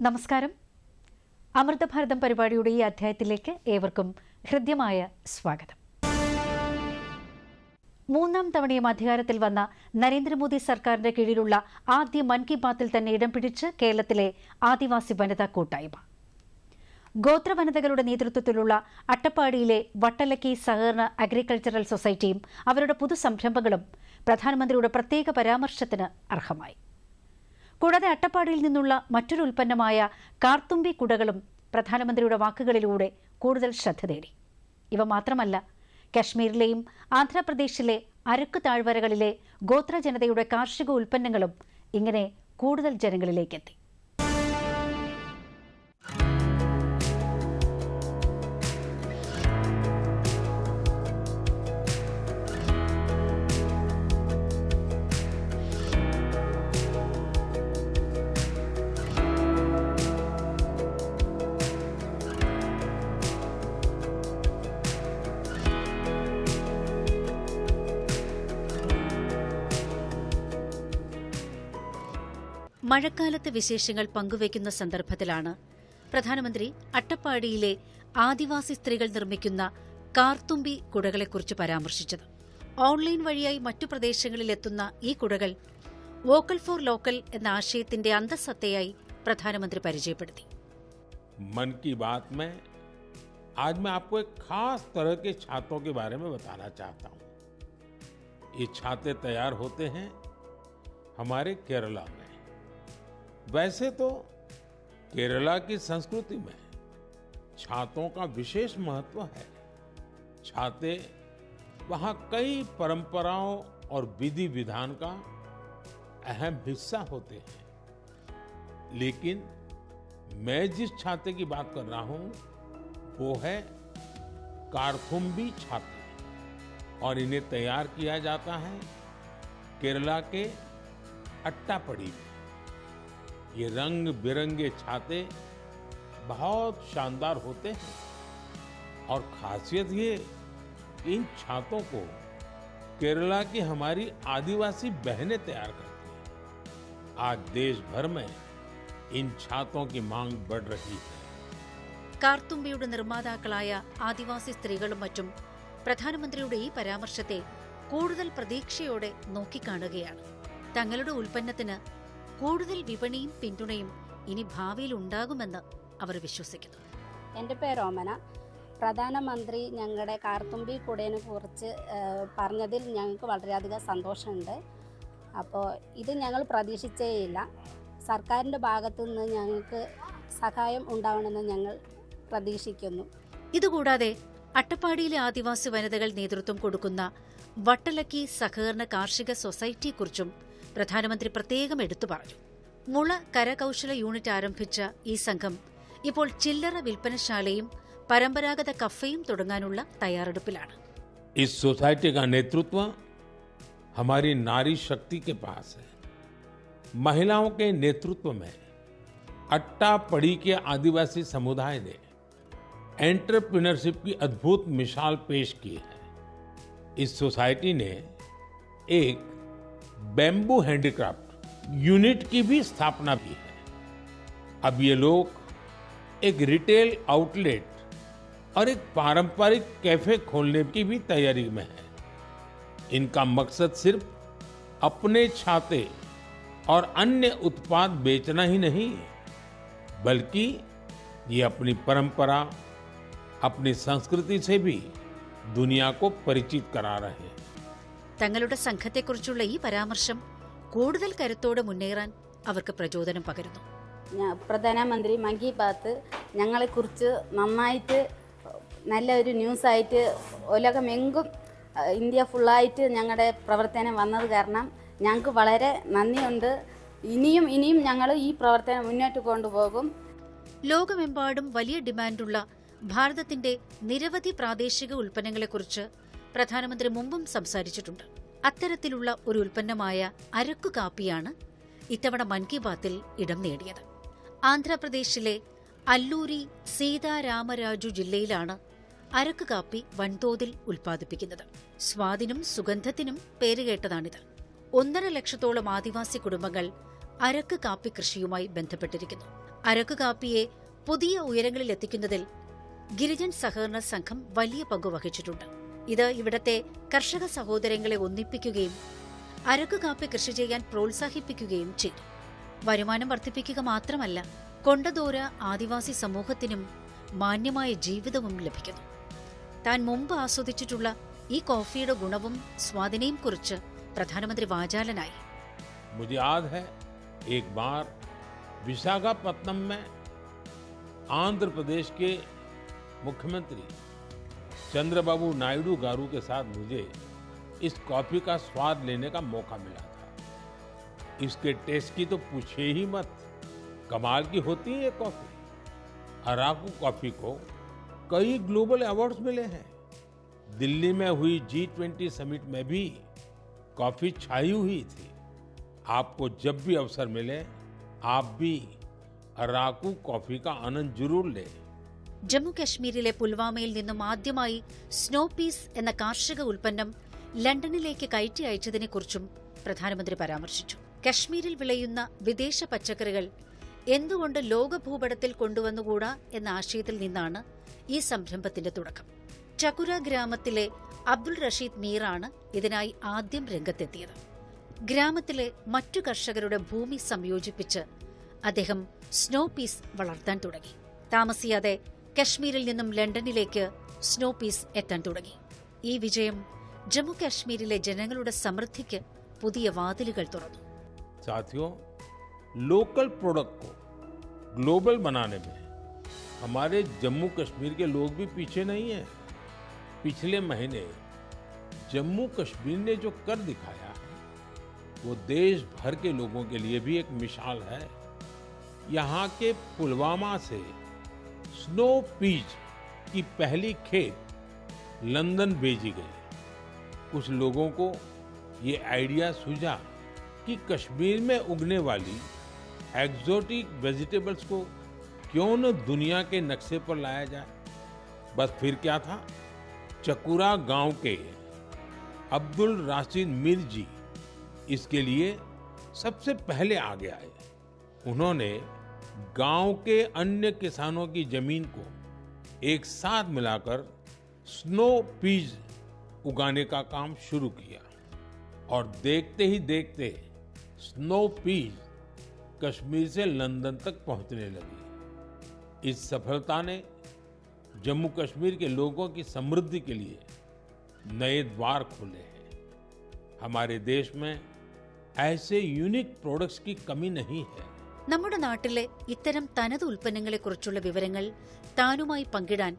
നമസ്കാരം. അമൃതഭാരതം പരിപാടിയുടെ ഈ അധ്യായത്തിലേക്ക് ഏവർക്കും ഹൃദ്യമായ സ്വാഗതം. മൂന്നാം തവണയും അധികാരത്തിൽ വന്ന നരേന്ദ്രമോദി സർക്കാരിന്റെ കീഴിലുള്ള ആദ്യ മൻ കി ബാത്തിൽ തന്നെ ഇടം പിടിച്ച് കേരളത്തിലെ ആദിവാസി വനിതാ കൂട്ടായ്മ. ഗോത്ര വനിതകളുടെ നേതൃത്വത്തിലുള്ള അട്ടപ്പാടിയിലെ വട്ടലക്കി സഹകരണ അഗ്രികൾച്ചറൽ സൊസൈറ്റിയും അവരുടെ പുതു സംരംഭങ്ങളും പ്രധാനമന്ത്രിയുടെ പ്രത്യേക പരാമർശത്തിന് അർഹമായി. കൂടാതെ അട്ടപ്പാടിയിൽ നിന്നുള്ള മറ്റൊരു ഉൽപ്പന്നമായ കാർത്തുമ്പി കുടകളും പ്രധാനമന്ത്രിയുടെ വാക്കുകളിലൂടെ കൂടുതൽ ശ്രദ്ധ തേടി ഇവ മാത്രമല്ല കശ്മീരിലെയും ആന്ധ്രാപ്രദേശിലെ അരക്ക് താഴ്വരകളിലെ ഗോത്ര ജനതയുടെ കാർഷിക ഉൽപ്പന്നങ്ങളും ഇങ്ങനെ കൂടുതൽ ജനങ്ങളിലേക്കെത്തി. മഴക്കാലത്തെ വിശേഷങ്ങൾ പങ്കുവയ്ക്കുന്ന സന്ദർഭത്തിലാണ് പ്രധാനമന്ത്രി അട്ടപ്പാടിയിലെ ആദിവാസി സ്ത്രീകൾ നിർമ്മിക്കുന്ന കാർത്തുമ്പി കുടകളെക്കുറിച്ച് പരാമർശിച്ചത് ഓൺലൈൻ വഴിയായി മറ്റു പ്രദേശങ്ങളിലെത്തുന്ന ഈ കുടകൾ വോക്കൽ ഫോർ ലോക്കൽ എന്ന ആശയത്തിന്റെ അന്തസത്തയായി പ്രധാനമന്ത്രി പരിചയപ്പെടുത്തി मन की बात में आज मैं आपको एक खास तरह के छातों के बारे में बताना चाहता हूँ ये छाते तैयार होते हैं हमारे केरला में वैसे तो केरला की संस्कृति में छातों का विशेष महत्व है। छाते वहाँ कई परंपराओं और विधि विधान का अहम हिस्सा होते हैं। लेकिन मैं जिस छाते की बात कर रहा हूँ, वो है कारथुम्बी छाते। और इन्हें तैयार किया जाता है केरला के अट्टापड़ी में। ये रंग बिरंगे छाते बहुत शानदार होते हैं और खासियत ये इन छातों को केरला की हमारी आदिवासी बहनें तैयार करती हैं आज देश भर में इन छातों की मांग बढ़ रही है കാർത്തുമ്പിയുടെ നിർമ്മാതാക്കളായ ആദിവാസി സ്ത്രീകളും മറ്റും പ്രധാനമന്ത്രിയുടെ ഈ പരാമർശത്തെ കൂടുതൽ പ്രതീക്ഷയോടെ നോക്കിക്കാണുകയാണ് തങ്ങളുടെ ഉൽപ്പന്നത്തിന് കൂടുതൽ വിപണിയും പിന്തുണയും ഇനി ഭാവിയിൽ ഉണ്ടാകുമെന്ന് അവർ വിശ്വസിക്കുന്നു. എന്റെ പേര് ഓമന പ്രധാനമന്ത്രി ഞങ്ങളുടെ കാർത്തുമ്പി കുടേനെ കുറിച്ച് പറഞ്ഞതിൽ ഞങ്ങൾക്ക് വളരെയധികം സന്തോഷമുണ്ട്. അപ്പോൾ ഇത് ഞങ്ങൾ പ്രതീക്ഷിച്ചേയില്ല സർക്കാരിന്റെ ഭാഗത്തു നിന്ന് ഞങ്ങൾക്ക് സഹായം ഉണ്ടാവണമെന്ന് ഞങ്ങൾ പ്രതീക്ഷിക്കുന്നു. ഇതുകൂടാതെ അട്ടപ്പാടിയിലെ ആദിവാസി വനിതകൾ നേതൃത്വം കൊടുക്കുന്ന വട്ടലക്കി സഹകരണ കാർഷിക സൊസൈറ്റിയെക്കുറിച്ചും പ്രധാനമന്ത്രി പ്രത്യേകം എടുത്തു പറഞ്ഞു മുള കരകൌശല യൂണിറ്റ് ആരംഭിച്ച ഈ സംഘം ഇപ്പോൾ ചില്ലറ വിൽപ്പനശാലയും പരമ്പരാഗത കഫയും തുടങ്ങാനുള്ള തയ്യാറെടുപ്പിലാണ് इस सोसाइटी का नेतृत्व हमारी नारी शक्ति के पास है महिलाओं के नेतृत्व में अट्टा पड़ी के आदिवासी समुदाय ने एंटरप्रेन्योरशिप की अद्भुत मिसाल पेश की है इस सोसाइटी ने एक बैम्बू हैंडीक्राफ्ट यूनिट की भी स्थापना की है। अब ये लोग एक रिटेल आउटलेट और एक पारंपरिक कैफ़े खोलने की भी तैयारी में है। इनका मकसद सिर्फ़ अपने छाते और अन्य उत्पाद बेचना ही नहीं, बल्कि ये अपनी परंपरा, अपनी संस्कृति से भी दुनिया को परिचित करा रहे हैं। തങ്ങളുടെ സംഘത്തെക്കുറിച്ചുള്ള ഈ പരാമർശം കൂടുതൽ കരുത്തോടെ മുന്നേറാൻ അവർക്ക് പ്രചോദനം പകരുന്നു. പ്രധാനമന്ത്രി മൻ കി ബാത്ത് ഞങ്ങളെക്കുറിച്ച് നന്നായിട്ട് നല്ല ഒരു ന്യൂസായിട്ട് ഉലകമെങ്കും ഇന്ത്യ ഫുള്ളായിട്ട് ഞങ്ങളുടെ പ്രവർത്തനം വന്നത് കാരണം ഞങ്ങൾക്ക് വളരെ നന്ദിയുണ്ട്. ഇനിയും ഇനിയും ഞങ്ങൾ ഈ പ്രവർത്തനം മുന്നോട്ട് കൊണ്ടുപോകും. ലോകമെമ്പാടും വലിയ ഡിമാൻഡുള്ള ഭാരതത്തിന്റെ നിരവധി പ്രാദേശിക ഉൽപ്പന്നങ്ങളെക്കുറിച്ച് പ്രധാനമന്ത്രി മുമ്പും സംസാരിച്ചിട്ടുണ്ട്. അത്തരത്തിലുള്ള ഒരു ഉൽപ്പന്നമായ അരക്കു കാപ്പിയാണ് ഇത്തവണ മൻ കി ബാത്തിൽ ഇടം നേടിയത്. ആന്ധ്രാപ്രദേശിലെ അല്ലൂരി സീതാരാമരാജു ജില്ലയിലാണ് അരക്ക് കാപ്പി വൻതോതിൽ ഉൽപ്പാദിപ്പിക്കുന്നത്. സ്വാദിനും സുഗന്ധത്തിനും പേരുകേട്ടതാണിത് ഒന്നര ലക്ഷത്തോളം ആദിവാസി കുടുംബങ്ങൾ അരക്ക് കാപ്പി കൃഷിയുമായി ബന്ധപ്പെട്ടിരിക്കുന്നു. അരക്കു കാപ്പിയെ പുതിയ ഉയരങ്ങളിൽ എത്തിക്കുന്നതിൽ ഗിരിജൻ സഹകരണ സംഘം വലിയ പങ്ക് വഹിച്ചിട്ടുണ്ട്. ഇത് ഇവിടത്തെ കർഷക സഹോദരങ്ങളെ ഒന്നിപ്പിക്കുകയും അരക്കു കാപ്പി കൃഷി ചെയ്യാൻ പ്രോത്സാഹിപ്പിക്കുകയും ചെയ്തു വരുമാനം വർദ്ധിപ്പിക്കുക മാത്രമല്ല കൊണ്ടദോര ആദിവാസി സമൂഹത്തിനും മാന്യമായ ജീവിതവും ലഭിക്കുന്നു താൻ മുമ്പ് ആസ്വദിച്ചിട്ടുള്ള ഈ കോഫിയുടെ ഗുണവും സ്വാദിനെയും കുറിച്ച് പ്രധാനമന്ത്രി വാചാലനായി मुझे याद है एक बार विशाखापत्तनम में आंध्र प्रदेश के मुख्यमंत्री चंद्रबाबू नायडू गारू के साथ मुझे इस कॉफ़ी का स्वाद लेने का मौका मिला था। इसके टेस्ट की तो पूछे ही मत। कमाल की होती है ये कॉफ़ी। अराकू कॉफ़ी को कई ग्लोबल अवार्ड्स मिले हैं। दिल्ली में हुई जी ट्वेंटी समिट में भी कॉफ़ी छाई हुई थी। आपको जब भी अवसर मिले, आप भी अराकू कॉफ़ी का आनंद ज़रूर लें। ജമ്മു കശ്മീരിലെ പുൽവാമയിൽ നിന്നും ആദ്യമായി സ്നോ പീസ് എന്ന കാർഷിക ഉൽപ്പന്നം ലണ്ടനിലേക്ക് കയറ്റി അയച്ചതിനെക്കുറിച്ചും പ്രധാനമന്ത്രി പരാമർശിച്ചു. കശ്മീരിൽ വിളയുന്ന വിദേശ പച്ചക്കറികൾ എന്തുകൊണ്ട് ലോകഭൂപടത്തിൽ കൊണ്ടുവന്നുകൂടാ എന്ന ആശയത്തിൽ നിന്നാണ് ഈ സംരംഭത്തിന്റെ തുടക്കം. ചകുര ഗ്രാമത്തിലെ അബ്ദുൾ റഷീദ് മീറാണ് ഇതിനായി ആദ്യം രംഗത്തെത്തിയത്. ഗ്രാമത്തിലെ മറ്റു കർഷകരുടെ ഭൂമി സംയോജിപ്പിച്ച് അദ്ദേഹം സ്നോ പീസ് വളർത്താൻ തുടങ്ങി. താമസിയാതെ കശ്മീരിൽ നിന്നും ലണ്ടനിലേക്ക് സ്നോ പീസ് എത്താൻ തുടങ്ങി ഈ വിജയം ജമ്മു കാശ്മീരിലെ ജനങ്ങളുടെ സമൃദ്ധിക്ക് പുതിയ വാതിലുകൾ തുറന്നു साथियों लोकल प्रोडक्ट को ग्लोबल बनाने में हमारे जम्मू कश्मीर के लोग भी पीछे नहीं हैं पिछले महीने जम्मू कश्मीर ने जो कर दिखाया है वो देश भर के लोगों के लिए भी एक मिसाल है यहाँ के पुलवामा से स्नो पीच की पहली खेप लंदन भेजी गई। कुछ लोगों को ये आइडिया सूझा कि कश्मीर में उगने वाली एक्सोटिक वेजिटेबल्स को क्यों न दुनिया के नक्शे पर लाया जाए। बस फिर क्या था? चकुरा गाँव के अब्दुल राशिद मीर जी इसके लिए सबसे पहले आगे आए। उन्होंने गाँव के अन्य किसानों की ज़मीन को एक साथ मिलाकर स्नो पीज उगाने का काम शुरू किया और देखते ही देखते स्नो पीज कश्मीर से लंदन तक पहुँचने लगी। इस सफलता ने जम्मू कश्मीर के लोगों की समृद्धि के लिए नए द्वार खोले हैं। हमारे देश में ऐसे यूनिक प्रोडक्ट्स की कमी नहीं है। നമ്മുടെ നാട്ടിലെ ഇത്തരം തനത് ഉൽപ്പന്നങ്ങളെക്കുറിച്ചുള്ള വിവരങ്ങൾ താനുമായി പങ്കിടാൻ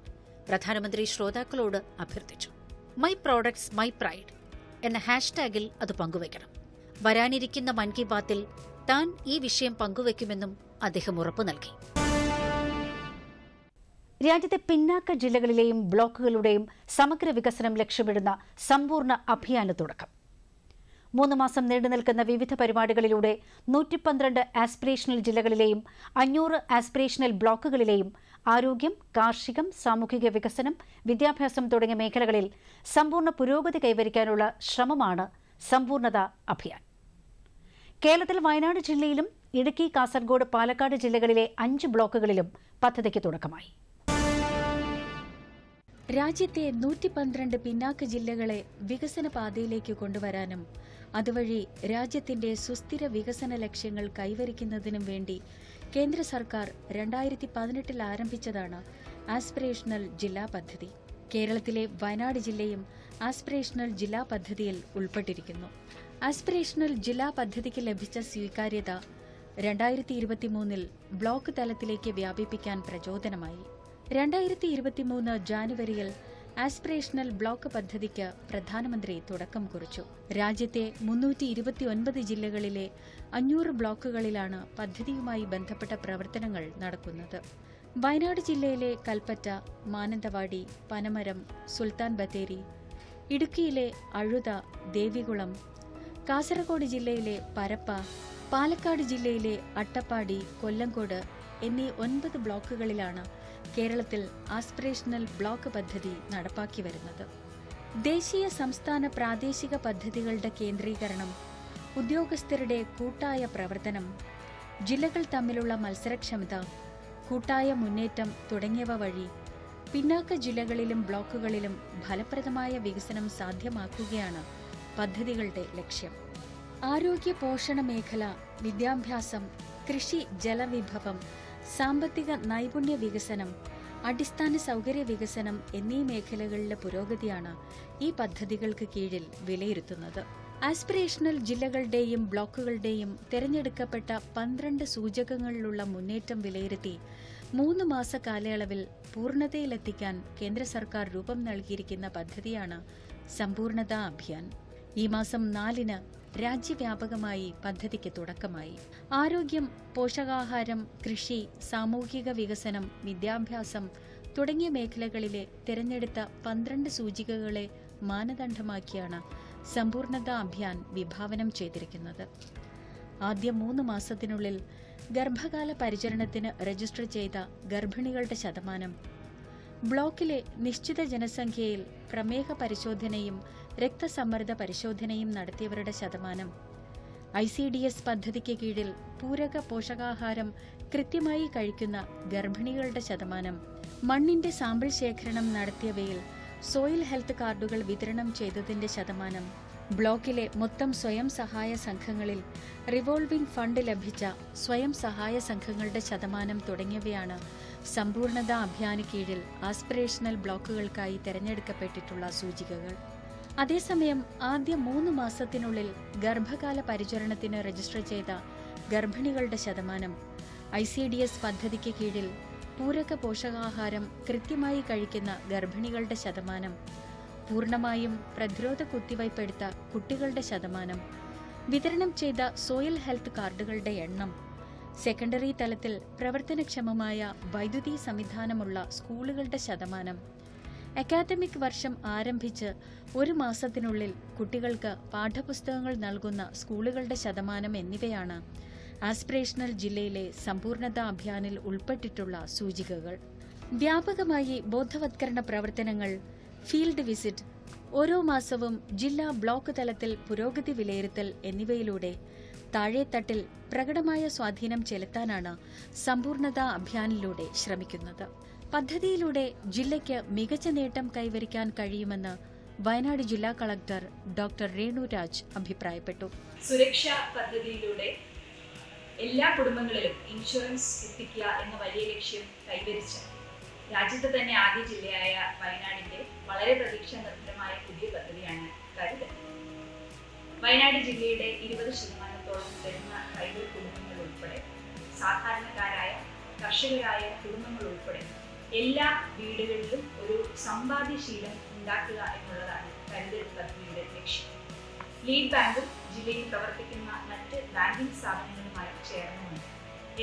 പ്രധാനമന്ത്രി ശ്രോതാക്കളോട് അഭ്യർത്ഥിച്ചു. മൈ പ്രോഡക്ട്സ് മൈ പ്രൈഡ് എന്ന ഹാഷ്ടാഗിൽ അത് പങ്കുവയ്ക്കണം. വരാനിരിക്കുന്ന മൻ കി ബാത്തിൽ താൻ ഈ വിഷയം പങ്കുവയ്ക്കുമെന്നും അദ്ദേഹം ഉറപ്പു നൽകി. രാജ്യത്തെ പിന്നാക്ക ജില്ലകളിലെയും ബ്ലോക്കുകളുടെയും സമഗ്ര വികസനം ലക്ഷ്യമിടുന്ന സമ്പൂർണ അഭിയാന് തുടക്കം മൂന്ന് മാസം നീണ്ടു നിൽക്കുന്ന വിവിധ പരിപാടികളിലൂടെ നൂറ്റി പന്ത്രണ്ട് ആസ്പിറേഷണൽ ജില്ലകളിലെയും അഞ്ഞൂറ് ആസ്പിറേഷണൽ ബ്ലോക്കുകളിലെയും ആരോഗ്യം കാർഷികം സാമൂഹിക വികസനം വിദ്യാഭ്യാസം തുടങ്ങിയ മേഖലകളിൽ സമ്പൂർണ പുരോഗതി കൈവരിക്കാനുള്ള ശ്രമമാണ് സമ്പൂർണത അഭിയാൻ. കേരളത്തിൽ വയനാട് ജില്ലയിലും ഇടുക്കി കാസർഗോഡ് പാലക്കാട് ജില്ലകളിലെ അഞ്ച് ബ്ലോക്കുകളിലും പദ്ധതിക്ക് തുടക്കമായി. രാജ്യത്തെ നൂറ്റി പന്ത്രണ്ട് പിന്നാക്ക ജില്ലകളെ വികസന പാതയിലേക്ക് കൊണ്ടുവരാനും അതുവഴി രാജ്യത്തിന്റെ സുസ്ഥിര വികസന ലക്ഷ്യങ്ങൾ കൈവരിക്കുന്നതിനും വേണ്ടി കേന്ദ്ര സർക്കാർ രണ്ടായിരത്തി പതിനെട്ടിൽ ആരംഭിച്ചതാണ് ആസ്പിറേഷണൽ ജില്ലാ പദ്ധതി. കേരളത്തിലെ വയനാട് ജില്ലയും ആസ്പിറേഷണൽ ജില്ലാ പദ്ധതിയിൽ ഉൾപ്പെട്ടിരിക്കുന്നു. ആസ്പിറേഷണൽ ജില്ലാ പദ്ധതിക്ക് ലഭിച്ച സ്വീകാര്യത രണ്ടായിരത്തി ഇരുപത്തിമൂന്നിൽ ബ്ലോക്ക് തലത്തിലേക്ക് വ്യാപിപ്പിക്കാൻ പ്രചോദനമായി. രണ്ടായിരത്തി ഇരുപത്തിമൂന്ന് ജാനുവരിയിൽ ആസ്പിറേഷണൽ ബ്ലോക്ക് പദ്ധതിക്ക് പ്രധാനമന്ത്രി തുടക്കം കുറിച്ചു. രാജ്യത്തെ മുന്നൂറ്റി ഇരുപത്തിയൊൻപത് ജില്ലകളിലെ അഞ്ഞൂറ് ബ്ലോക്കുകളിലാണ് പദ്ധതിയുമായി ബന്ധപ്പെട്ട പ്രവർത്തനങ്ങൾ നടക്കുന്നത്. വയനാട് ജില്ലയിലെ കൽപ്പറ്റ മാനന്തവാടി പനമരം സുൽത്താൻ ബത്തേരി ഇടുക്കിയിലെ അഴുത ദേവികുളം കാസർഗോഡ് ജില്ലയിലെ പരപ്പ പാലക്കാട് ജില്ലയിലെ അട്ടപ്പാടി കൊല്ലങ്കോട് എന്നീ ഒൻപത് ബ്ലോക്കുകളിലാണ് കേരളത്തിൽ ആസ്പിറേഷണൽ ബ്ലോക്ക് പദ്ധതി നടപ്പാക്കി വരുന്നത്. ദേശീയ സംസ്ഥാന പ്രാദേശിക പദ്ധതികളുടെ കേന്ദ്രീകരണം ഉദ്യോഗസ്ഥരുടെ കൂട്ടായ പ്രവർത്തനം ജില്ലകൾ തമ്മിലുള്ള മത്സരക്ഷമത കൂട്ടായ മുന്നേറ്റം തുടങ്ങിയവ വഴി പിന്നാക്ക ജില്ലകളിലും ബ്ലോക്കുകളിലും ഫലപ്രദമായ വികസനം സാധ്യമാക്കുകയാണ് പദ്ധതികളുടെ ലക്ഷ്യം. ആരോഗ്യ പോഷണ മേഖല വിദ്യാഭ്യാസം കൃഷി ജലവിഭവം സാമ്പത്തിക നൈപുണ്യ വികസനം അടിസ്ഥാന സൗകര്യ വികസനം എന്നീ മേഖലകളിലെ പുരോഗതിയാണ് ഈ പദ്ധതികൾക്ക് കീഴിൽ വിലയിരുത്തുന്നത്. ആസ്പിറേഷണൽ ജില്ലകളുടെയും ബ്ലോക്കുകളുടെയും തിരഞ്ഞെടുക്കപ്പെട്ട പന്ത്രണ്ട് സൂചകങ്ങളിലുള്ള മുന്നേറ്റം വിലയിരുത്തി മൂന്ന് മാസ കാലയളവിൽ പൂർണതയിലെത്തിക്കാൻ കേന്ദ്ര സർക്കാർ രൂപം നൽകിയിരിക്കുന്ന പദ്ധതിയാണ് സമ്പൂർണതാ അഭിയാൻ. ഈ മാസം നാലിന് രാജ്യവ്യാപകമായി പദ്ധതിക്ക് തുടക്കമായി. ആരോഗ്യം പോഷകാഹാരം കൃഷി സാമൂഹിക വികസനം വിദ്യാഭ്യാസം തുടങ്ങിയ മേഖലകളിലെ തിരഞ്ഞെടുത്ത പന്ത്രണ്ട് സൂചികകളെ മാനദണ്ഡമാക്കിയാണ് സമ്പൂർണത അഭിയാൻ വിഭാവനം ചെയ്തിരിക്കുന്നത്. ആദ്യ മൂന്ന് മാസത്തിനുള്ളിൽ ഗർഭകാല പരിചരണത്തിന് രജിസ്റ്റർ ചെയ്ത ഗർഭിണികളുടെ ശതമാനം. ബ്ലോക്കിലെ നിശ്ചിത ജനസംഖ്യയിൽ പ്രമേഹ പരിശോധനയും രക്തസമ്മർദ്ദ പരിശോധനയും നടത്തിയവരുടെ ശതമാനം. ഐ സി ഡി എസ് പദ്ധതിക്ക് കീഴിൽ പൂരക പോഷകാഹാരം കൃത്യമായി കഴിക്കുന്ന ഗർഭിണികളുടെ ശതമാനം. മണ്ണിന്റെ സാമ്പിൾ ശേഖരണം നടത്തിയവയിൽ സോയിൽ ഹെൽത്ത് കാർഡുകൾ വിതരണം ചെയ്തതിന്റെ ശതമാനം. ബ്ലോക്കിലെ മൊത്തം സ്വയം സഹായ സംഘങ്ങളിൽ റിവോൾവിംഗ് ഫണ്ട് ലഭിച്ച സ്വയം സഹായ സംഘങ്ങളുടെ ശതമാനം തുടങ്ങിയവയാണ് സമ്പൂർണത അഭിയാന് കീഴിൽ ആസ്പിറേഷണൽ ബ്ലോക്കുകൾക്കായി തിരഞ്ഞെടുക്കപ്പെട്ടിട്ടുള്ള സൂചികകൾ. അതേസമയം ആദ്യ മൂന്ന് മാസത്തിനുള്ളിൽ ഗർഭകാല പരിചരണത്തിന് രജിസ്റ്റർ ചെയ്ത ഗർഭിണികളുടെ ശതമാനം ഐ സി ഡി എസ് പദ്ധതിക്ക് കീഴിൽ പൂരക പോഷകാഹാരം കൃത്യമായി കഴിക്കുന്ന ഗർഭിണികളുടെ ശതമാനം പൂർണമായും പ്രതിരോധ കുത്തിവയ്പ്പെടുത്ത കുട്ടികളുടെ ശതമാനം വിതരണം ചെയ്ത സോയിൽ ഹെൽത്ത് കാർഡുകളുടെ എണ്ണം സെക്കൻഡറി തലത്തിൽ പ്രവർത്തനക്ഷമമായ വൈദ്യുതി സംവിധാനമുള്ള സ്കൂളുകളുടെ ശതമാനം അക്കാദമിക് വർഷം ആരംഭിച്ച് ഒരു മാസത്തിനുള്ളിൽ കുട്ടികൾക്ക് പാഠപുസ്തകങ്ങൾ നൽകുന്ന സ്കൂളുകളുടെ ശതമാനം എന്നിവയാണ് ആസ്പിറേഷണൽ ജില്ലയിലെ സമ്പൂർണത അഭിയാനിൽ ഉൾപ്പെട്ടിട്ടുള്ള സൂചികകൾ. വ്യാപകമായി ബോധവത്കരണ പ്രവർത്തനങ്ങൾ ഫീൽഡ് വിസിറ്റ് ഓരോ മാസവും ജില്ലാ ബ്ലോക്ക് തലത്തിൽ പുരോഗതി വിലയിരുത്തൽ എന്നിവയിലൂടെ താഴേത്തട്ടിൽ പ്രകടമായ സ്വാധീനം ചെലുത്താനാണ് സമ്പൂർണത അഭിയാനിലൂടെ ശ്രമിക്കുന്നത്. പദ്ധതിയിലൂടെ ജില്ലയ്ക്ക് മികച്ച നേട്ടം കൈവരിക്കാൻ കഴിയുമെന്ന് വയനാട് ജില്ലാ കളക്ടർ ഡോക്ടർ രേണു രാജ് അഭിപ്രായപ്പെട്ടു. സുരക്ഷാ പദ്ധതിയിലൂടെ എല്ലാ കുടുംബങ്ങളിലും ഇൻഷുറൻസ് എത്തിക്കുക എന്ന വലിയ ലക്ഷ്യം കൈവരിച്ച രാജ്യത്തെ തന്നെ ആദ്യ ജില്ലയായ വയനാടിന്റെ വളരെ പ്രതീക്ഷ നിർഭരമായ പുതിയ പദ്ധതിയാണ് കരുതൽ. വയനാട് ജില്ലയുടെ ഇരുപത് ശതമാനത്തോളം വരുന്ന ട്രൈബൽ കുടുംബങ്ങൾ ഉൾപ്പെടെ സാധാരണക്കാരായ കർഷകരായ കുടുംബങ്ങൾ ഉൾപ്പെടെ എല്ലാ വീടുകളിലും ഒരു സമ്പാദ്യശീലം ഉണ്ടാക്കുക എന്നുള്ളതാണ് കരുതൽ പദ്ധതിയുടെ ലക്ഷ്യം. ലീഡ് ബാങ്കും ജില്ലയിൽ പ്രവർത്തിക്കുന്ന മറ്റ് ബാങ്കിംഗ് സ്ഥാപനങ്ങളുമായി ചേർന്നുമുണ്ട്.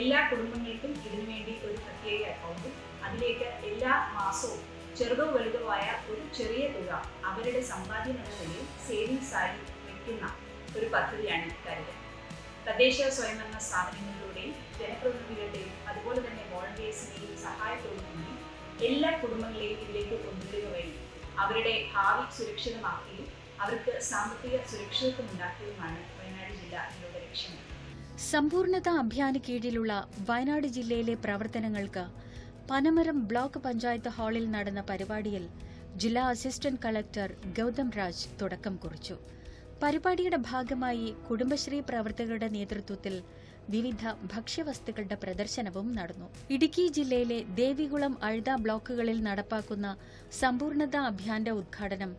എല്ലാ കുടുംബങ്ങൾക്കും ഇതിനുവേണ്ടി ഒരു പ്രത്യേക അക്കൗണ്ടും അതിലേക്ക് എല്ലാ മാസവും ചെറുതോ വലുതോ ആയ ഒരു ചെറിയ തുക അവരുടെ സമ്പാദ്യം എന്ന നിലയിൽ സേവിങ്സ് ആയി വയ്ക്കുന്ന ഒരു പദ്ധതിയാണ് കരുതൽ. തദ്ദേശ സ്വയംഭരണ സ്ഥാപനങ്ങളിലൂടെയും ജനപ്രതിനിധികളുടെയും അതുപോലെ തന്നെ വോളണ്ടിയേഴ്സിന്റെയും സഹായത്തോടുകൂടി എല്ലാ കുടുംബങ്ങളെയും ഇതിലേക്ക് കൊണ്ടുവരിക വഴി അവരുടെ ഭാവി സുരക്ഷിതമാക്കുകയും അവർക്ക് സാമ്പത്തിക സുരക്ഷിതത്വം ഉണ്ടാക്കുകയുമാണ് വയനാട് ജില്ല ഇതിലൂടെ ലക്ഷ്യം. സമ്പൂർണത അഭിയാന് കീഴിലുള്ള വയനാട് ജില്ലയിലെ പ്രവർത്തനങ്ങൾക്ക് പനമരം ബ്ലോക്ക് പഞ്ചായത്ത് ഹാളിൽ നടന്ന പരിപാടിയിൽ ജില്ലാ അസിസ്റ്റന്റ് കളക്ടർ ഗൗതം രാജ് തുടക്കം കുറിച്ചു. പരിപാടിയുടെ ഭാഗമായി കുടുംബശ്രീ പ്രവർത്തകരുടെ നേതൃത്വത്തിൽ വിവിധ ഭക്ഷ്യവസ്തുക്കളുടെ പ്രദർശനവും നടന്നു. ഇടുക്കി ജില്ലയിലെ ദേവികുളം അഴുത ബ്ലോക്കുകളിൽ നടപ്പാക്കുന്ന സമ്പൂർണത അഭിയാന്റെ ഉദ്ഘാടനം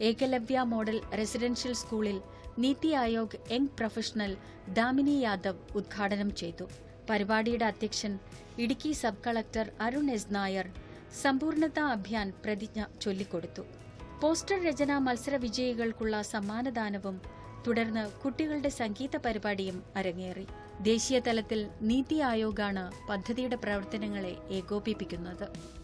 ഏകലവ്യ മോഡൽ റെസിഡൻഷ്യൽ സ്കൂളിൽ നീതി ആയോഗ് യങ് പ്രൊഫഷണൽ ദാമിനി യാദവ് ഉദ്ഘാടനം ചെയ്തു. പരിപാടിയുടെ അധ്യക്ഷൻ Idukki sub collector Arun S Nair Sampoornata Abhiyan പ്രതിജ്ഞ ചൊല്ലിക്കൊടുത്തു. പോസ്റ്റർ രചന മത്സര വിജയികൾക്കുള്ള സമ്മാനദാനവും തുടർന്ന് കുട്ടികളുടെ സംഗീത പരിപാടിയും അരങ്ങേറി. ദേശീയ തലത്തിൽ നീതി ആയോഗാണ് പദ്ധതിയുടെ പ്രവർത്തനങ്ങളെ ഏകോപിപ്പിക്കുന്നത്.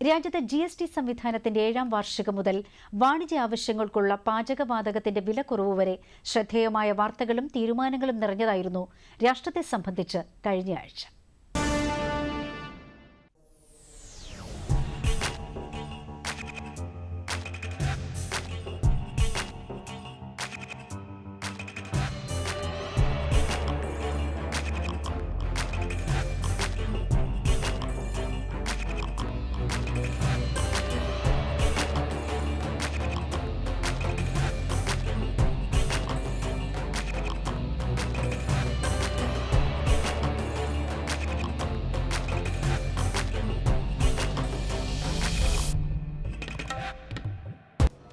രാജ്യത്തെ ജി എസ് ടി സംവിധാനത്തിന്റെ ഏഴാം വാർഷികം മുതൽ വാണിജ്യ ആവശ്യങ്ങൾക്കുള്ള പാചകവാതകത്തിന്റെ വിലക്കുറവ് വരെ ശ്രദ്ധേയമായ വാർത്തകളും തീരുമാനങ്ങളും നിറഞ്ഞതായിരുന്നു രാഷ്ട്രത്തെ സംബന്ധിച്ച് കഴിഞ്ഞയാഴ്ച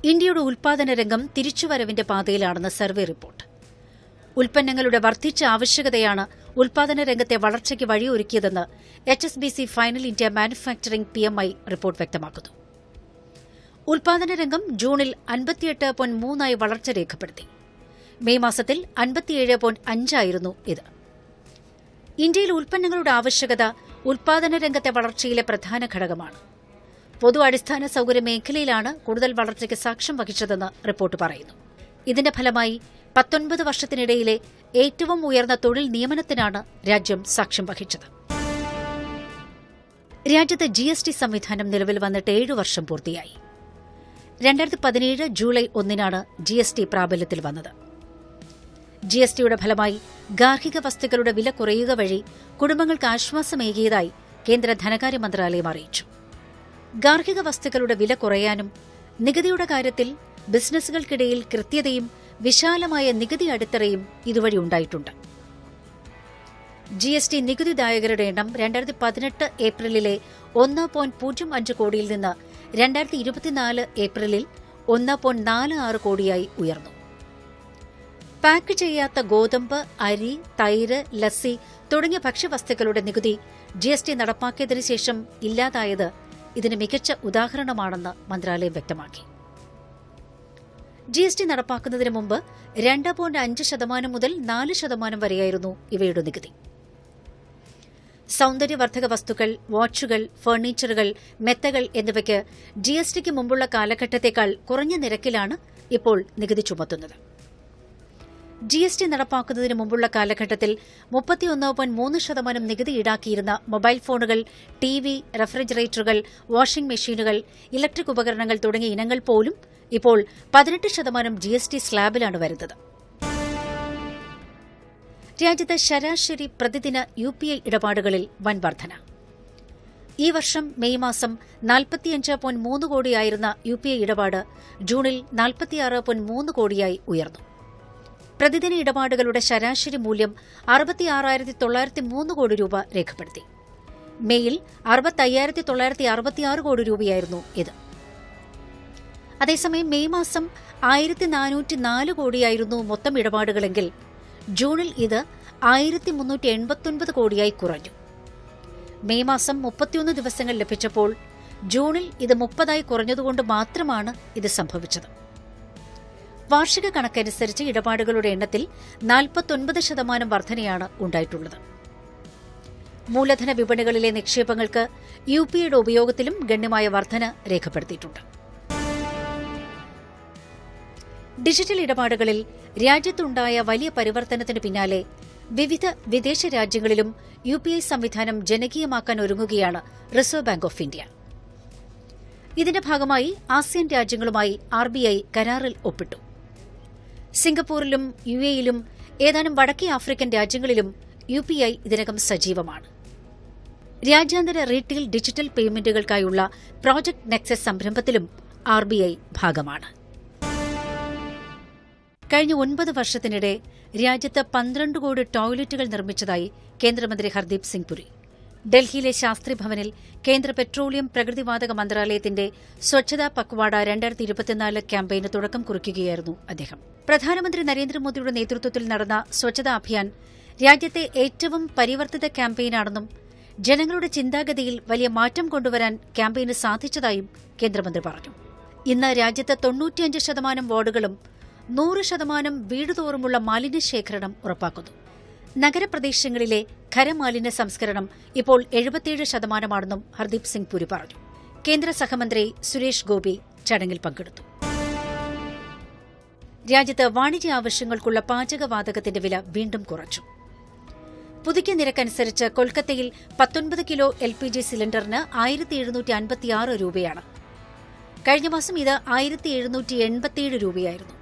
ഇന്ത്യയുടെ ഉൽപാദന രംഗം തിരിച്ചുവരവിന്റെ പാതയിലാണെന്ന് സർവേ റിപ്പോർട്ട്. ഉൽപ്പന്നങ്ങളുടെ വർദ്ധിച്ച ആവശ്യകതയാണ് ഉൽപാദന രംഗത്തെ വളർച്ചയ്ക്ക് വഴിയൊരുക്കിയതെന്ന് H S B C final India manufacturing P M I report വ്യക്തമാക്കുന്നു. ഉൽപാദന രംഗം ജൂണിൽ അൻപത്തിയെട്ട് പോയിന്റ് മൂന്നായി വളർച്ച രേഖപ്പെടുത്തി. മെയ് മാസത്തിൽ അൻപത്തിയേഴ് പോയിന്റ് അഞ്ചായിരുന്നു ഇത്. ഇന്ത്യയിൽ ഉൽപ്പന്നങ്ങളുടെ ആവശ്യകത ഉൽപാദന രംഗത്തെ വളർച്ചയിലെ പ്രധാന ഘടകമാണ്. പൊതു അടിസ്ഥാന സൗകര്യ മേഖലയിലാണ് കൂടുതൽ വളർച്ചയ്ക്ക് സാക്ഷ്യം വഹിച്ചതെന്ന് റിപ്പോർട്ട് പറയുന്നു. ഇതിന്റെ ഫലമായി പത്തൊൻപത് വർഷത്തിനിടയിലെ ഏറ്റവും ഉയർന്ന തൊഴിൽ നിയമനത്തിനാണ് രാജ്യം സാക്ഷ്യം വഹിച്ചത്. രാജ്യത്ത് ജി എസ് ടി സംവിധാനം നിലവിൽ വന്നിട്ട് ഏഴു വർഷം പൂർത്തിയായി. രണ്ടായിരത്തി പതിനേഴ് ജൂലൈ ഒന്നിനാണ് ജി എസ് ടി പ്രാബല്യത്തിൽ വന്നത്. ജി എസ് ടിയുടെ ഫലമായി ഗാർഹിക വസ്തുക്കളുടെ വില കുറയുക വഴി കുടുംബങ്ങൾക്ക് ആശ്വാസമേകിയതായി കേന്ദ്ര ധനകാര്യ മന്ത്രാലയം അറിയിച്ചു. ഗാർഹിക വസ്തുക്കളുടെ വില കുറയാനും നികുതിയുടെ കാര്യത്തിൽ ബിസിനസ്സുകൾക്കിടയിൽ കൃത്യതയും വിശാലമായ നികുതി അടിത്തറയും ഇതുവഴി ഉണ്ടായിട്ടുണ്ട്. ജി എസ് ടി നികുതിദായകരുടെ എണ്ണം രണ്ടായിരത്തി പതിനെട്ട് ഏപ്രിലിലെ ഒന്ന് പോയിന്റ് പൂജ്യം അഞ്ച് കോടിയിൽ നിന്ന് രണ്ടായിരത്തി ഇരുപത്തിനാല് ഏപ്രിലിൽ ഒന്ന് പോയിന്റ് നാല് ആറ് കോടിയായി ഉയർന്നു. പാക്ക് ചെയ്യാത്ത ഗോതമ്പ് അരി തൈര് ലസ്സി തുടങ്ങിയ ഭക്ഷ്യവസ്തുക്കളുടെ നികുതി ജി എസ് ടി നടപ്പാക്കിയതിനു ശേഷം ഇല്ലാതായത് ഇതിന് മികച്ച ഉദാഹരണമാണെന്ന് മന്ത്രാലയം വ്യക്തമാക്കി. ജി എസ് ടി നടപ്പാക്കുന്നതിന് മുമ്പ് രണ്ട് പോയിന്റ് അഞ്ച് ശതമാനം മുതൽ നാല് ശതമാനം വരെയായിരുന്നു ഇവയുടെ നികുതി. സൗന്ദര്യവർദ്ധക വസ്തുക്കൾ വാച്ചുകൾ ഫർണിച്ചറുകൾ മെത്തകൾ എന്നിവയ്ക്ക് ജി എസ് ടിക്ക് മുമ്പുള്ള കാലഘട്ടത്തേക്കാൾ കുറഞ്ഞ നിരക്കിലാണ് ഇപ്പോൾ നികുതി ചുമത്തുന്നത്. ജി എസ് ടി നടപ്പാക്കുന്നതിന് മുമ്പുള്ള കാലഘട്ടത്തിൽ മുപ്പത്തിയൊന്ന് പോയിന്റ് മൂന്ന് ശതമാനം നികുതി ഈടാക്കിയിരുന്ന മൊബൈൽ ഫോണുകൾ ടി വി റെഫ്രിജറേറ്ററുകൾ വാഷിംഗ് മെഷീനുകൾ ഇലക്ട്രിക് ഉപകരണങ്ങൾ തുടങ്ങിയ ഇനങ്ങൾ പോലും ഇപ്പോൾ പതിനെട്ട് ശതമാനം ജി എസ് ടി സ്ലാബിലാണ് വരുന്നത്. രാജ്യത്ത് ശരാശരി പ്രതിദിന യു പി ഐ ഇടപാടുകളിൽ വൻ വർധന. ഈ വർഷം മെയ് മാസം നാൽപ്പത്തിയഞ്ച് പോയിന്റ് മൂന്ന് കോടിയായിരുന്ന യു പി ഐ ഇടപാട് ജൂണിൽ നാൽപ്പത്തിയാറ് പോയിന്റ് മൂന്ന് കോടിയായി ഉയർന്നു. പ്രതിദിന ഇടപാടുകളുടെ ശരാശരി മൂല്യം അറുപത്തിയാറായിരത്തി തൊള്ളായിരത്തി മൂന്ന് കോടി രൂപ രേഖപ്പെടുത്തി. മെയിൽ അറുപത്തയ്യായിരത്തി തൊള്ളായിരത്തി അറുപത്തിയാറ് കോടി രൂപയായിരുന്നു ഇത്. അതേസമയം മെയ് മാസം ആയിരത്തി നാനൂറ്റി നാല് കോടിയായിരുന്നു മൊത്തം ഇടപാടുകളെങ്കിൽ ജൂണിൽ ഇത് ആയിരത്തി മുന്നൂറ്റി എൺപത്തൊൻപത് കോടിയായി കുറഞ്ഞു. മെയ് മാസം മുപ്പത്തിയൊന്ന് ദിവസങ്ങൾ ലഭിച്ചപ്പോൾ ജൂണിൽ ഇത് മുപ്പതായി കുറഞ്ഞതുകൊണ്ട് മാത്രമാണ് ഇത് സംഭവിച്ചത്. വാർഷിക കണക്കനുസരിച്ച് ഇടപാടുകളുടെ എണ്ണത്തിൽ നാൽപ്പത്തൊൻപത് ശതമാനം വർധനയാണ് ഉണ്ടായിട്ടുള്ളത്. മൂലധന വിപണികളിലെ നിക്ഷേപങ്ങൾക്ക് യു പി എയുടെ ഉപയോഗത്തിലും ഗണ്യമായ വർധന രേഖപ്പെടുത്തിയിട്ടുണ്ട്. ഡിജിറ്റൽ ഇടപാടുകളിൽ രാജ്യത്തുണ്ടായ വലിയ പരിവർത്തനത്തിന് പിന്നാലെ വിവിധ വിദേശ രാജ്യങ്ങളിലും യു പി ഐ സംവിധാനം ജനകീയമാക്കാൻ ഒരുങ്ങുകയാണ് റിസർവ് ബാങ്ക് ഓഫ് ഇന്ത്യ. ഇതിന്റെ ഭാഗമായി ആസിയൻ രാജ്യങ്ങളുമായി ആർ ബി ഐ കരാറിൽ ഒപ്പിട്ടു. സിംഗപ്പൂരിലും യു എയിലും ഏതാനും വടക്കേ ആഫ്രിക്കൻ രാജ്യങ്ങളിലും യു പി ഐ ഇതിനകം സജീവമാണ്. രാജ്യാന്തര റീറ്റെയിൽ ഡിജിറ്റൽ പേയ്മെന്റുകൾക്കായുള്ള പ്രോജക്ട് നെക്സസ് സംരംഭത്തിലും ആർ ബി ഐ ഭാഗമാണ്. കഴിഞ്ഞ ഒൻപത് വർഷത്തിനിടെ രാജ്യത്ത് പന്ത്രണ്ട് കോടി ടോയ്ലറ്റുകൾ നിർമ്മിച്ചതായി കേന്ദ്രമന്ത്രി ഹർദീപ് സിംഗ് പുരി. ഡൽഹിയിലെ ശാസ്ത്രി ഭവനിൽ കേന്ദ്ര പെട്രോളിയം പ്രകൃതിവാതക മന്ത്രാലയത്തിന്റെ സ്വച്ഛതാ പക്വാഡ രണ്ടായിരത്തി ഇരുപത്തിനാല് ക്യാമ്പയിന് തുടക്കം കുറിക്കുകയായിരുന്നു അദ്ദേഹം. പ്രധാനമന്ത്രി നരേന്ദ്രമോദിയുടെ നേതൃത്വത്തിൽ നടന്ന സ്വച്ഛതാ അഭിയാൻ രാജ്യത്തെ ഏറ്റവും പരിവർത്തിത ക്യാമ്പയിനാണെന്നും ജനങ്ങളുടെ ചിന്താഗതിയിൽ വലിയ മാറ്റം കൊണ്ടുവരാൻ ക്യാമ്പയിന് സാധിച്ചതായും കേന്ദ്രമന്ത്രി പറഞ്ഞു. ഇന്ന് രാജ്യത്ത് തൊണ്ണൂറ്റിയഞ്ച് ശതമാനം വാർഡുകളും നൂറ് ശതമാനം വീടുതോറുമുള്ള മാലിന്യശേഖരണം ഉറപ്പാക്കുന്നു. നഗരപ്രദേശങ്ങളിലെ ഖരമാലിന്യ സംസ്കരണം ഇപ്പോൾ എഴുപത്തിയേഴ് ശതമാനമാണെന്നും ഹർദീപ് സിംഗ് പുരി പറഞ്ഞു. കേന്ദ്ര സഹമന്ത്രി സുരേഷ് ഗോപി ചടങ്ങിൽ പങ്കെടുത്തു. രാജ്യത്ത് വാണിജ്യ ആവശ്യങ്ങൾക്കുള്ള പാചകവാതകത്തിന്റെ വില വീണ്ടും കുറച്ചു. പുതുക്കിയ നിരക്കനുസരിച്ച് കൊൽക്കത്തയിൽ പത്തൊൻപത് കിലോ എൽ പി ജി സിലിണ്ടറിന് ആയിരത്തി എഴുന്നൂറ്റി അൻപത്തിയാറ് രൂപയാണ്. കഴിഞ്ഞ മാസം ഇത് ആയിരത്തി എഴുന്നൂറ്റി എൺപത്തിയേഴ് രൂപയായിരുന്നു.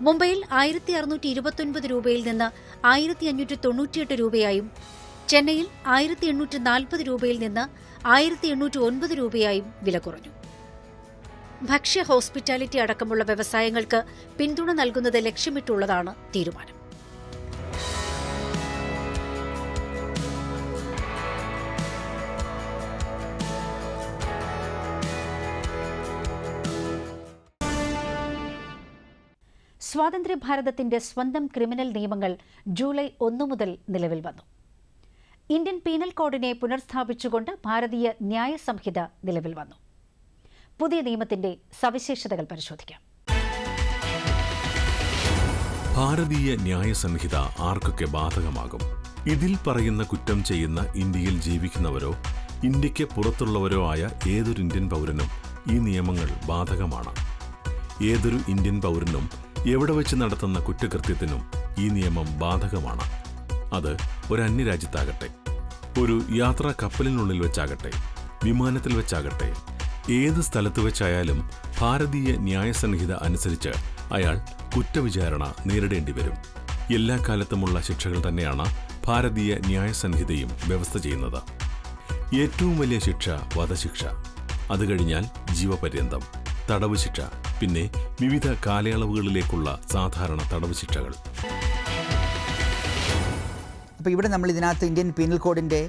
മുംബൈയിൽ ആയിരത്തി അറുന്നൂറ്റി ഇരുപത്തൊൻപത് രൂപയിൽ നിന്ന് ആയിരത്തി അഞ്ഞൂറ്റി തൊണ്ണൂറ്റിയെട്ട് രൂപയായും ചെന്നൈയിൽ ആയിരത്തി എണ്ണൂറ്റി നാൽപ്പത് രൂപയിൽ നിന്ന് ആയിരത്തി എണ്ണൂറ്റി ഒൻപത് രൂപയായും വില കുറഞ്ഞു. ഭക്ഷ്യ ഹോസ്പിറ്റാലിറ്റി അടക്കമുള്ള വ്യവസായങ്ങൾക്ക് പിന്തുണ നൽകുന്നത് ലക്ഷ്യമിട്ടുള്ളതാണ് തീരുമാനം. സ്വാതന്ത്ര്യ ഭാരതത്തിന്റെ സ്വന്തം ക്രിമിനൽ നിയമങ്ങൾ ജൂലൈ ഒന്നു മുതൽ നിലവിൽ വന്നു. ഇന്ത്യൻ പീനൽ കോഡിനെ പുനർസ്ഥാപിച്ചുകൊണ്ട് ഭാരതീയ ന്യായ സംഹിത നിലവിൽ വന്നു. പുതിയ നിയമത്തിന്റെ സവിശേഷതകൾ പരിശോധിക്കാം. ഭാരതീയ ന്യായ സംഹിത ആർക്കൊക്കെ ബാധകമാകും? ഇതിൽ പറയുന്ന കുറ്റം ചെയ്യുന്ന ഇന്ത്യയിൽ ജീവിക്കുന്നവരോ ഇന്ത്യയ്ക്ക് പുറത്തുള്ളവരോ ആയ ഏതൊരു ഇന്ത്യൻ പൗരനും ഈ നിയമങ്ങൾ ബാധകമാണ്. ഏതൊരു ഇന്ത്യൻ പൗരനും എവിടെ വെച്ച് നടത്തുന്ന കുറ്റകൃത്യത്തിനും ഈ നിയമം ബാധകമാണ്. അത് ഒരു അന്യരാജ്യത്താകട്ടെ ഒരു യാത്രാ കപ്പലിനുള്ളിൽ വെച്ചാകട്ടെ വിമാനത്തിൽ വെച്ചാകട്ടെ ഏത് സ്ഥലത്ത് വെച്ചായാലും ഭാരതീയ ന്യായസംഹിത അനുസരിച്ച് അയാൾ കുറ്റവിചാരണ നേരിടേണ്ടി വരും. എല്ലാ കാലത്തുമുള്ള ശിക്ഷകൾ തന്നെയാണ് ഭാരതീയ ന്യായസംഹിതയും വ്യവസ്ഥ ചെയ്യുന്നത്. ഏറ്റവും വലിയ ശിക്ഷ വധശിക്ഷ. അത് കഴിഞ്ഞാൽ ജീവപര്യന്തം തടവ് ശിക്ഷ പിന്നെ വിവിധ കാലയളവുകളിലേക്കുള്ള സാധാരണ തടവ് ശിക്ഷകൾ. അപ്പോൾ ഇവിടെ നമ്മൾ ഇതിനകത്ത് ഇന്ത്യൻ പീനൽ കോഡിന്റെ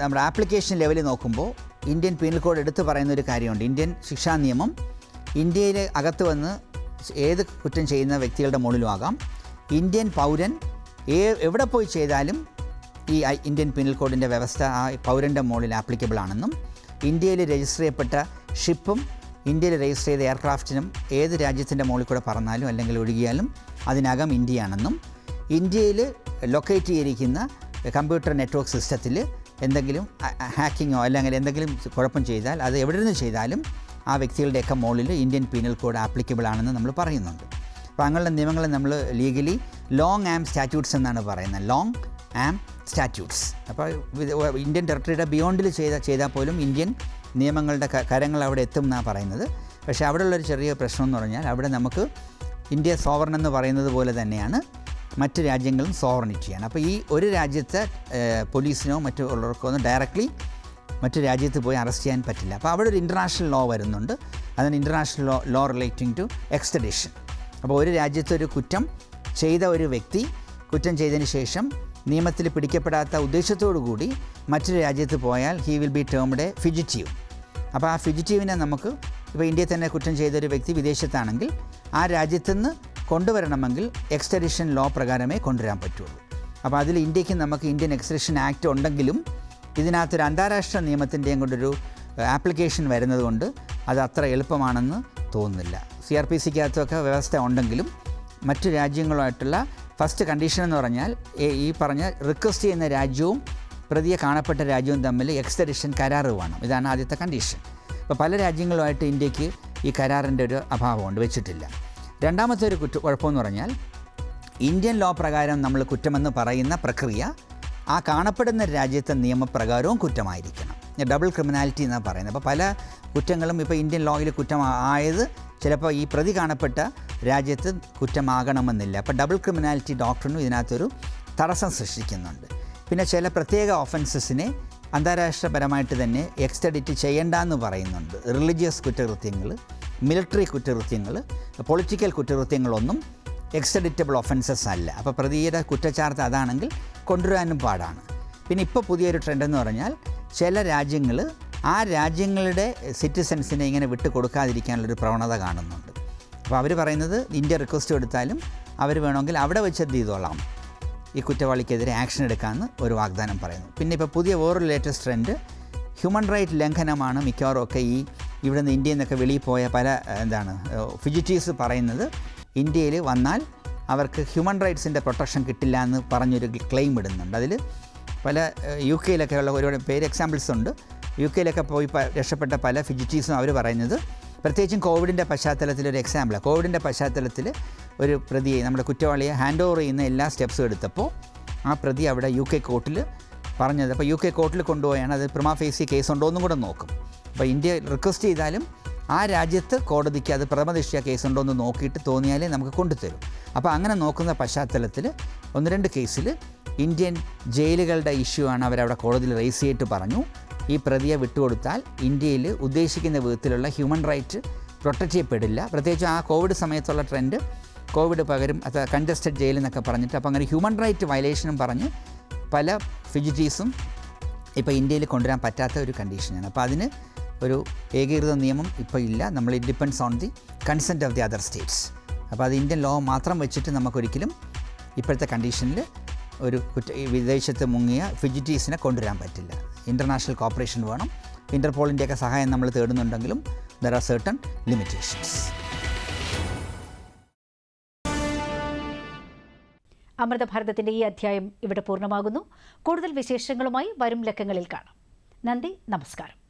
നമ്മുടെ ആപ്ലിക്കേഷൻ ലെവലിൽ നോക്കുമ്പോൾ ഇന്ത്യൻ പീനൽ കോഡ് എടുത്തു പറയുന്ന ഒരു കാര്യമുണ്ട്. ഇന്ത്യൻ ശിക്ഷാ നിയമം ഇന്ത്യയിൽ അകത്ത് വന്ന് ഏത് കുറ്റം ചെയ്യുന്ന വ്യക്തികളുടെ മുകളിലും ആകാം ഇന്ത്യൻ പൗരൻ എവിടെ പോയി ചെയ്താലും ഈ ഇന്ത്യൻ പീനൽ കോഡിന്റെ വ്യവസ്ഥ ആ പൗരന്റെ മുകളിൽ ആപ്ലിക്കബിൾ ആണെന്നും ഇന്ത്യയിൽ രജിസ്റ്റർ ചെയ്യപ്പെട്ട ഷിപ്പും ഇന്ത്യയിൽ രജിസ്റ്റർ ചെയ്ത എയർക്രാഫ്റ്റിനും ഏത് രാജ്യത്തിന്റെ മുകളിൽ കൂടെ പറഞ്ഞാലും അല്ലെങ്കിൽ ഒഴുകിയാലും അതിനകം ഇന്ത്യയാണെന്നും ഇന്ത്യയിൽ ലൊക്കേറ്റ് ചെയ്തിരിക്കുന്ന കമ്പ്യൂട്ടർ നെറ്റ്വർക്ക് സിസ്റ്റത്തിൽ എന്തെങ്കിലും ഹാക്കിങ്ങോ അല്ലെങ്കിൽ എന്തെങ്കിലും കുഴപ്പം ചെയ്താൽ അത് എവിടെ നിന്ന് ചെയ്താലും ആ വ്യക്തികളുടെയൊക്കെ മുകളിൽ ഇന്ത്യൻ പീനൽ കോഡ് ആപ്ലിക്കബിൾ ആണെന്ന് നമ്മൾ പറയുന്നുണ്ട്. അപ്പോൾ അങ്ങനെയുള്ള നിയമങ്ങൾ നമ്മൾ ലീഗലി ലോങ് ആം സ്റ്റാറ്റ്യൂട്ട്സ് എന്നാണ് പറയുന്നത്. ലോങ് ആം സ്റ്റാറ്റ്യൂട്ട്സ് അപ്പോൾ ഇന്ത്യൻ ടെറിട്ടറിയുടെ ബിയോണ്ടിൽ ചെയ്ത ചെയ്താൽ പോലും ഇന്ത്യൻ നിയമങ്ങളുടെ കരങ്ങൾ അവിടെ എത്തും എന്നാണ് പറയുന്നത്. പക്ഷേ അവിടെ അവിടെയുള്ളൊരു ചെറിയ പ്രശ്നം എന്ന് പറഞ്ഞാൽ അവിടെ നമുക്ക് ഇന്ത്യ സോവറൻ എന്ന് പറയുന്നത് പോലെ തന്നെയാണ് മറ്റ് രാജ്യങ്ങളും സോവറണിറ്റിയാണ് അപ്പോൾ ഈ ഒരു രാജ്യത്തെ പോലീസിനോ മറ്റു ഉള്ളവർക്കോ ഒന്നും ഡയറക്റ്റ്ലി മറ്റു രാജ്യത്ത് പോയി അറസ്റ്റ് ചെയ്യാൻ പറ്റില്ല. അപ്പോൾ അവിടെ ഒരു ഇന്റർനാഷണൽ ലോ വരുന്നുണ്ട്. അതിന് international law law relating to extradition അപ്പോൾ ഒരു രാജ്യത്ത് ഒരു കുറ്റം ചെയ്ത ഒരു വ്യക്തി കുറ്റം ചെയ്തതിന് ശേഷം നിയമത്തിൽ പിടിക്കപ്പെടാത്ത ഉദ്ദേശത്തോടു കൂടി മറ്റൊരു രാജ്യത്ത് പോയാൽ he will be termed a fugitive അപ്പോൾ ആ ഫിജിറ്റീവിനെ നമുക്ക് ഇപ്പോൾ ഇന്ത്യയിൽ തന്നെ കുറ്റം ചെയ്തൊരു വ്യക്തി വിദേശത്താണെങ്കിൽ ആ രാജ്യത്തു നിന്ന് കൊണ്ടുവരണമെങ്കിൽ എക്സ്റ്റഡിഷൻ ലോ പ്രകാരമേ കൊണ്ടുവരാൻ പറ്റുള്ളൂ. അപ്പോൾ അതിൽ ഇന്ത്യയ്ക്ക് നമുക്ക് ഇന്ത്യൻ എക്സ്റ്റഡിഷൻ ആക്ട് ഉണ്ടെങ്കിലും ഇതിനകത്തൊരു അന്താരാഷ്ട്ര നിയമത്തിന്റെയും കൊണ്ടൊരു ആപ്ലിക്കേഷൻ വരുന്നതുകൊണ്ട് അത് അത്ര എളുപ്പമാണെന്ന് തോന്നുന്നില്ല. സി ആർ പി സിക്കകത്തൊക്കെ വ്യവസ്ഥ ഉണ്ടെങ്കിലും മറ്റു രാജ്യങ്ങളുമായിട്ടുള്ള ഫസ്റ്റ് കണ്ടീഷൻ എന്ന് പറഞ്ഞാൽ ഈ- ഈ പറഞ്ഞ റിക്വസ്റ്റ് ചെയ്യുന്ന രാജ്യവും പ്രതിയെ കാണപ്പെട്ട രാജ്യവും തമ്മിൽ എക്സ്റ്റഡിഷൻ കരാറ് വേണം ഇതാണ് ആദ്യത്തെ കണ്ടീഷൻ അപ്പോൾ പല രാജ്യങ്ങളുമായിട്ട് ഇന്ത്യയ്ക്ക് ഈ കരാറിന്റെ ഒരു അഭാവമുണ്ട് വെച്ചിട്ടില്ല. രണ്ടാമത്തെ ഒരു കുറ്റ കുഴപ്പമെന്ന് പറഞ്ഞാൽ ഇന്ത്യൻ ലോ പ്രകാരം നമ്മൾ കുറ്റമെന്ന് പറയുന്ന പ്രക്രിയ ആ കാണപ്പെടുന്ന രാജ്യത്തെ നിയമപ്രകാരവും കുറ്റമായിരിക്കണം. ഡബിൾ ക്രിമിനാലിറ്റി എന്നാണ് പറയുന്നത്. അപ്പോൾ പല കുറ്റങ്ങളും ഇപ്പോൾ ഇന്ത്യൻ ലോയിൽ കുറ്റം ആയത് ചിലപ്പോൾ ഈ പ്രതി കാണപ്പെട്ട രാജ്യത്ത് കുറ്റമാകണമെന്നില്ല. അപ്പോൾ ഡബിൾ ക്രിമിനാലിറ്റി ഡോക്ടറിനും ഇതിനകത്തൊരു തടസ്സം സൃഷ്ടിക്കുന്നുണ്ട്. പിന്നെ ചില പ്രത്യേക ഓഫൻസസിനെ അന്താരാഷ്ട്രപരമായിട്ട് തന്നെ എക്സ്റ്റഡിറ്റ് ചെയ്യേണ്ട എന്ന് പറയുന്നുണ്ട്. റിലീജിയസ് കുറ്റകൃത്യങ്ങൾ മിലിറ്ററി കുറ്റകൃത്യങ്ങൾ പൊളിറ്റിക്കൽ കുറ്റകൃത്യങ്ങളൊന്നും എക്സ്റ്റഡിറ്റബിൾ ഒഫൻസസ് അല്ല. അപ്പോൾ പ്രതിയുടെ കുറ്റച്ചാർത്ത് അതാണെങ്കിൽ കൊണ്ടുവരാനും പാടാണ്. പിന്നെ ഇപ്പോൾ പുതിയൊരു ട്രെൻഡ് എന്ന് പറഞ്ഞാൽ ചില രാജ്യങ്ങൾ ആ രാജ്യങ്ങളുടെ സിറ്റിസൻസിനെ ഇങ്ങനെ വിട്ടു കൊടുക്കാതിരിക്കാനുള്ളൊരു പ്രവണത കാണുന്നുണ്ട്. അപ്പോൾ അവർ പറയുന്നത് ഇന്ത്യ റിക്വസ്റ്റ് എടുത്താലും അവർ വേണമെങ്കിൽ അവിടെ വെച്ച് എന്ത് ചെയ്തോളാം? ഈ കുറ്റവാളിക്കെതിരെ ആക്ഷൻ എടുക്കാമെന്ന് ഒരു വാഗ്ദാനം പറയുന്നു. പിന്നെ ഇപ്പോൾ പുതിയ വേറൊരു ലേറ്റസ്റ്റ് ട്രെൻഡ് ഹ്യൂമൻ റൈറ്റ് ലംഘനമാണ് മിക്കവാറും ഒക്കെ ഈ ഇവിടെ നിന്ന് ഇന്ത്യയിൽ നിന്നൊക്കെ വെളിയിൽ പോയ പല എന്താണ് ഫിജിറ്റീവ്സ് പറയുന്നത്. ഇന്ത്യയിൽ വന്നാൽ അവർക്ക് ഹ്യൂമൻ റൈറ്റ്സിന്റെ പ്രൊട്ടക്ഷൻ കിട്ടില്ല എന്ന് പറഞ്ഞൊരു ക്ലെയിം ഇടുന്നുണ്ട്. അതിൽ പല യു കെയിലൊക്കെ ഉള്ള ഒരുപാട് പേര് എക്സാമ്പിൾസ് ഉണ്ട്. യു കെയിലൊക്കെ പോയി രക്ഷപ്പെട്ട പല ഫിജിറ്റീവ്സും അവർ പറയുന്നത്. പ്രത്യേകിച്ചും കോവിഡിന്റെ പശ്ചാത്തലത്തിൽ ഒരു എക്സാമ്പിൾ കോവിഡിന്റെ പശ്ചാത്തലത്തിൽ ഒരു പ്രതിയെ നമ്മുടെ കുറ്റവാളിയെ ഹാൻഡ് ഓവർ ചെയ്യുന്ന എല്ലാ സ്റ്റെപ്സും എടുത്തപ്പോൾ ആ പ്രതി അവിടെ യു കെ കോർട്ടിൽ പറഞ്ഞത്. അപ്പോൾ യു കെ കോർട്ടിൽ കൊണ്ടുപോയാണ്. അത് പ്രമാ ഫേസി കേസ് ഉണ്ടോ എന്നും കൂടെ നോക്കും. അപ്പോൾ ഇന്ത്യ റിക്വസ്റ്റ് ചെയ്താലും ആ രാജ്യത്ത് കോടതിക്ക് അത് കേസ് കേസുണ്ടോ എന്ന് നോക്കിയിട്ട് തോന്നിയാലേ നമുക്ക് കൊണ്ടുതരും. അപ്പോൾ അങ്ങനെ നോക്കുന്ന പശ്ചാത്തലത്തിൽ ഒന്ന് രണ്ട് കേസിൽ ഇന്ത്യൻ ജയിലുകളുടെ ഇഷ്യൂ ആണ് അവരവിടെ കോടതിയിൽ റേസ് ചെയ്തിട്ട് പറഞ്ഞു. ഈ പ്രതിയെ വിട്ടുകൊടുത്താൽ ഇന്ത്യയിൽ ഉദ്ദേശിക്കുന്ന വിധത്തിലുള്ള ഹ്യൂമൻ റൈറ്റ് പ്രൊട്ടക്റ്റ് ചെയ്യപ്പെടില്ല. പ്രത്യേകിച്ച് ആ കോവിഡ് സമയത്തുള്ള ട്രെൻഡ് കോവിഡ് പകരും അത് കണ്ടസ്റ്റഡ് ജയിൽ എന്നൊക്കെ പറഞ്ഞിട്ട് അപ്പോൾ അങ്ങനെ ഹ്യൂമൻ റൈറ്റ് വയലേഷനും പറഞ്ഞ് പല ഫിജിറ്റീസും ഇപ്പോൾ ഇന്ത്യയിൽ കൊണ്ടുവരാൻ പറ്റാത്ത ഒരു കണ്ടീഷനാണ് അപ്പോൾ അതിന് ഒരു ഏകീകൃത നിയമം ഇപ്പോൾ ഇല്ല. നമ്മൾ it depends on the consent of the other states അപ്പോൾ അത് ഇന്ത്യൻ ലോ മാത്രം വെച്ചിട്ട് നമുക്കൊരിക്കലും ഇപ്പോഴത്തെ കണ്ടീഷനിൽ ഒരു കുറ്റ വിദേശത്ത് മുങ്ങിയ ഫിജിറ്റീസിനെ കൊണ്ടുവരാൻ പറ്റില്ല. ഇന്റർനാഷണൽ കോപ്പറേഷൻ വേണം. ഇന്റർപോളിന്റെയൊക്കെ സഹായം നമ്മൾ തേടുന്നുണ്ടെങ്കിലും ദർ ആർ സർട്ടൺ ലിമിറ്റേഷൻസ് അമൃതഭാരതത്തിന്റെ ഈ അധ്യായം ഇവിടെ പൂർണമാകുന്നു. കൂടുതൽ വിശേഷങ്ങളുമായി വരും ലക്കങ്ങളിൽ കാണാം. നന്ദി നമസ്കാരം.